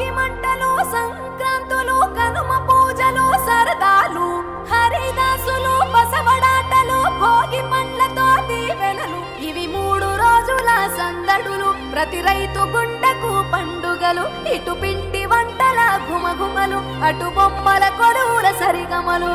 భోగి మంటలు సంక్రాంతులు కనుమ పూజలు సరదాలు హరిదాసులు బసవడాటలు భోగి పండ్లతో దీవెనలు. ఇవి మూడు రోజుల సందడులు. ప్రతి రైతు గుండెకు పండుగలు. ఇటు పిండి వంటల ఘుమఘుమలు అటు బొమ్మల కొడువుల సరిగమలు.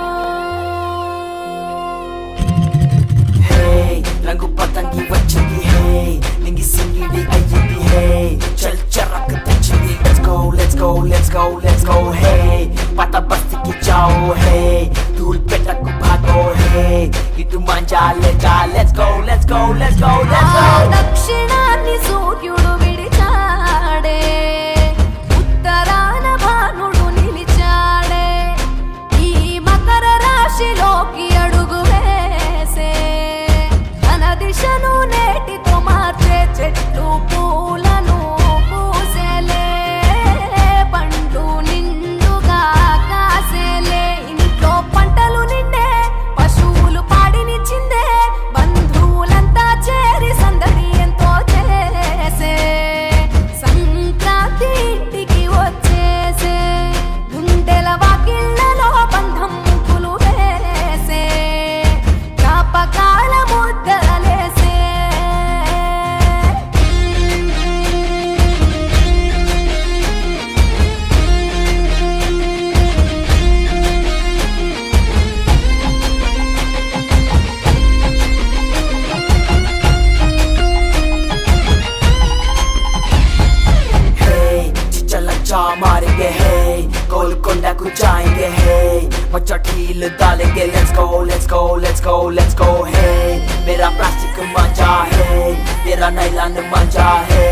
హే मचा ढील डालेंगे let's go let's go let's go let's go hey मेरा प्लास्टिक मजा है तेरा नाइलॉन मजा है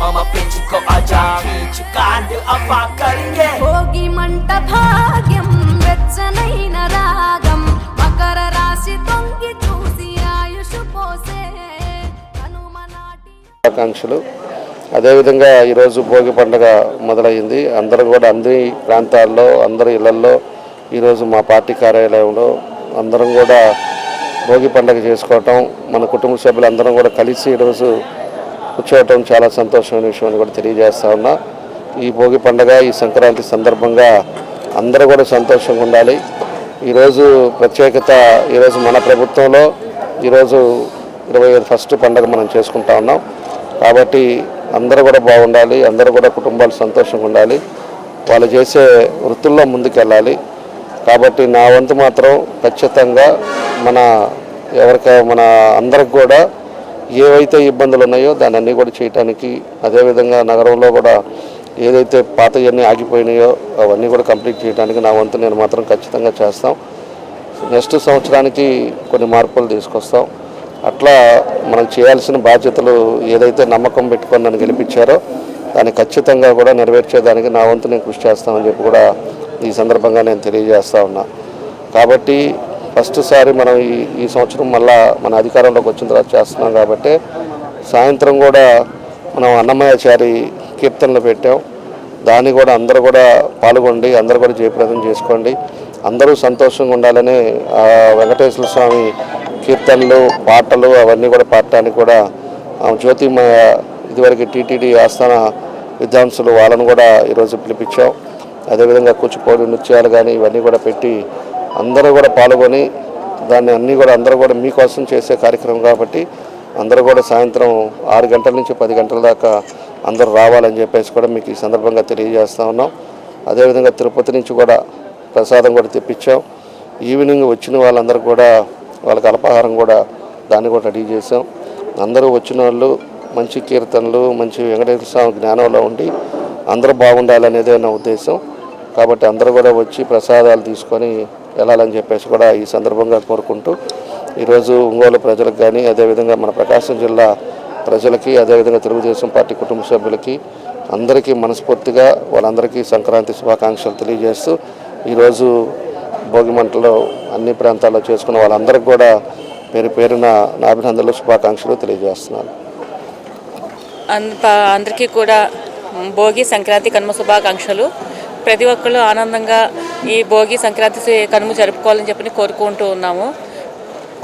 मामा पिंच को आजा खींच कांड अफा करेंगे భోగి మంట భాగ్యం వెచ్చనైన రాగం మకర రాశి తొంగి చూసి ఆయుష్ పోసే కనుమ నాటి శుభాకాంక్షలు అదేవిధంగా ఈరోజు భోగి పండుగ మొదలైంది అందరం కూడా అన్ని ప్రాంతాల్లో అందరి ఇళ్లల్లో ఈరోజు మా పార్టీ కార్యాలయంలో అందరం కూడా భోగి పండుగ చేసుకోవటం మన కుటుంబ సభ్యులందరం కూడా కలిసి ఈరోజు కూర్చోవటం చాలా సంతోషమైన విషయం అని కూడా తెలియజేస్తా ఉన్నా. ఈ భోగి పండుగ ఈ సంక్రాంతి సందర్భంగా అందరూ కూడా సంతోషంగా ఉండాలి. ఈరోజు ప్రత్యేకత ఈరోజు మన ప్రభుత్వంలో ఈరోజు ఇరవై ఫస్ట్ పండుగ మనం చేసుకుంటా ఉన్నాం. కాబట్టి అందరూ కూడా బాగుండాలి అందరూ కూడా కుటుంబాలు సంతోషంగా ఉండాలి. వాళ్ళు చేసే వృత్తుల్లో ముందుకెళ్ళాలి. కాబట్టి నా వంతు మాత్రం ఖచ్చితంగా మన ఎవరిక మన అందరికి కూడా ఏవైతే ఇబ్బందులు ఉన్నాయో దాన్ని అన్నీ కూడా చేయటానికి అదేవిధంగా నగరంలో కూడా ఏదైతే పాతవన్నీ ఆగిపోయినాయో అవన్నీ కూడా కంప్లీట్ చేయడానికి నా వంతు నేను మాత్రం ఖచ్చితంగా చేస్తాం. నెక్స్ట్ సంవత్సరానికి కొన్ని మార్పులు తీసుకొస్తాం. అట్లా మనం చేయాల్సిన బాధ్యతలు ఏదైతే నమ్మకం పెట్టుకొని నన్ను గెలిపించారో దాన్ని ఖచ్చితంగా కూడా నెరవేర్చేదానికి నా వంతు నేను కృషి చేస్తామని చెప్పి కూడా ఈ సందర్భంగా నేను తెలియజేస్తా ఉన్నా. కాబట్టి ఫస్ట్ సారి మనం ఈ ఈ సంవత్సరం మళ్ళా మన అధికారంలోకి వచ్చిన తర్వాత చేస్తున్నాం కాబట్టి సాయంత్రం కూడా మనం అన్నమయాచారి కీర్తనలు పెట్టాం. దాన్ని కూడా అందరూ కూడా పాల్గొండి అందరూ కూడా జయప్రదం చేసుకోండి. అందరూ సంతోషంగా ఉండాలని వెంకటేశ్వర స్వామి కీర్తనలు పాటలు అవన్నీ కూడా పాడటానికి కూడా జ్యోతిమయ ఇదివరకు టీటీడీ ఆస్థాన విద్వాంసులు వాళ్ళను కూడా ఈరోజు పిలిపించాం. అదేవిధంగా కూచిపూడి నృత్యాలు కానీ ఇవన్నీ కూడా పెట్టి అందరూ కూడా పాల్గొని దాన్ని అన్నీ కూడా అందరూ కూడా మీకోసం చేసే కార్యక్రమం కాబట్టి అందరూ కూడా సాయంత్రం ఆరు గంటల నుంచి పది గంటల దాకా అందరూ రావాలని చెప్పేసి కూడా మీకు ఈ సందర్భంగా తెలియజేస్తూ ఉన్నాం. అదేవిధంగా తిరుపతి నుంచి కూడా ప్రసాదం కూడా తెప్పించాం. ఈవినింగ్ వచ్చిన వాళ్ళందరూ కూడా వాళ్ళకి అల్పాహారం కూడా దాన్ని కూడా రెడీ చేసాం అందరూ వచ్చిన వాళ్ళు మంచి కీర్తనలు మంచి వెంకటేశ్వర స్వామి జ్ఞానంలో ఉండి అందరూ బాగుండాలనేదే నా ఉద్దేశం. కాబట్టి అందరూ కూడా వచ్చి ప్రసాదాలు తీసుకొని వెళ్ళాలని చెప్పేసి కూడా ఈ సందర్భంగా కోరుకుంటూ ఈరోజు ఒంగోలు ప్రజలకు కానీ అదేవిధంగా మన ప్రకాశం జిల్లా ప్రజలకి అదేవిధంగా తెలుగుదేశం పార్టీ కుటుంబ సభ్యులకి అందరికీ మనస్ఫూర్తిగా వాళ్ళందరికీ సంక్రాంతి శుభాకాంక్షలు తెలియజేస్తూ ఈరోజు భోగి మంటలో అన్ని ప్రాంతాల్లో చేసుకున్న వాళ్ళందరికీ కూడా పేరు పేరున నా అభినందనలు శుభాకాంక్షలు తెలియజేస్తున్నాను. అంత అందరికీ కూడా భోగి సంక్రాంతి కనుమ శుభాకాంక్షలు. ప్రతి ఒక్కళ్ళు ఆనందంగా ఈ భోగి సంక్రాంతి కనుమ జరుపుకోవాలని చెప్పి కోరుకుంటూ ఉన్నాము.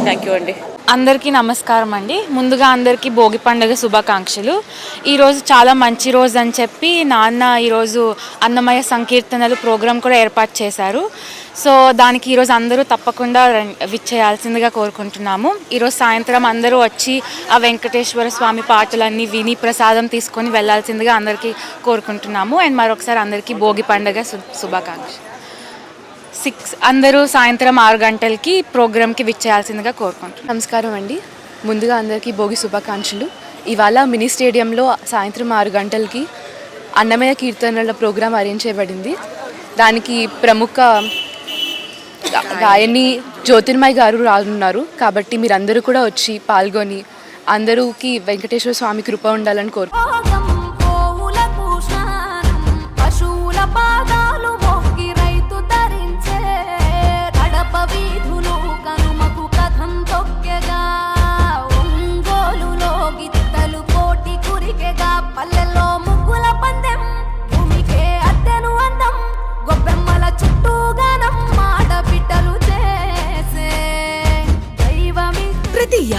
థ్యాంక్ యూ అండి. అందరికీ నమస్కారం అండి. ముందుగా అందరికీ భోగి పండుగ శుభాకాంక్షలు. ఈరోజు చాలా మంచి రోజు అని చెప్పి నాన్న ఈరోజు అన్నమయ్య సంకీర్తనలు ప్రోగ్రాం కూడా ఏర్పాటు చేశారు. సో దానికి ఈరోజు అందరూ తప్పకుండా విచ్చేయాల్సిందిగా కోరుకుంటున్నాము. ఈరోజు సాయంత్రం అందరూ వచ్చి ఆ వెంకటేశ్వర స్వామి పాటలన్నీ విని ప్రసాదం తీసుకొని వెళ్ళాల్సిందిగా అందరికీ కోరుకుంటున్నాము. అండ్ మరొకసారి అందరికీ భోగి పండుగ శుభాకాంక్షలు. సిక్స్ అందరూ సాయంత్రం ఆరు గంటలకి ప్రోగ్రామ్కి విచ్చేయాల్సిందిగా కోరుకుంటున్నాను నమస్కారం అండి. ముందుగా అందరికీ భోగి శుభాకాంక్షలు. ఇవాళ మినీ స్టేడియంలో సాయంత్రం ఆరు గంటలకి అన్నమయ్య కీర్తనల ప్రోగ్రాం అరేంజ్ చేయబడింది. దానికి ప్రముఖ గాయని జ్యోతిర్మయ్ గారు రానున్నారు. కాబట్టి మీరందరూ కూడా వచ్చి పాల్గొని అందరూకి వెంకటేశ్వర స్వామి కృప ఉండాలని కోరు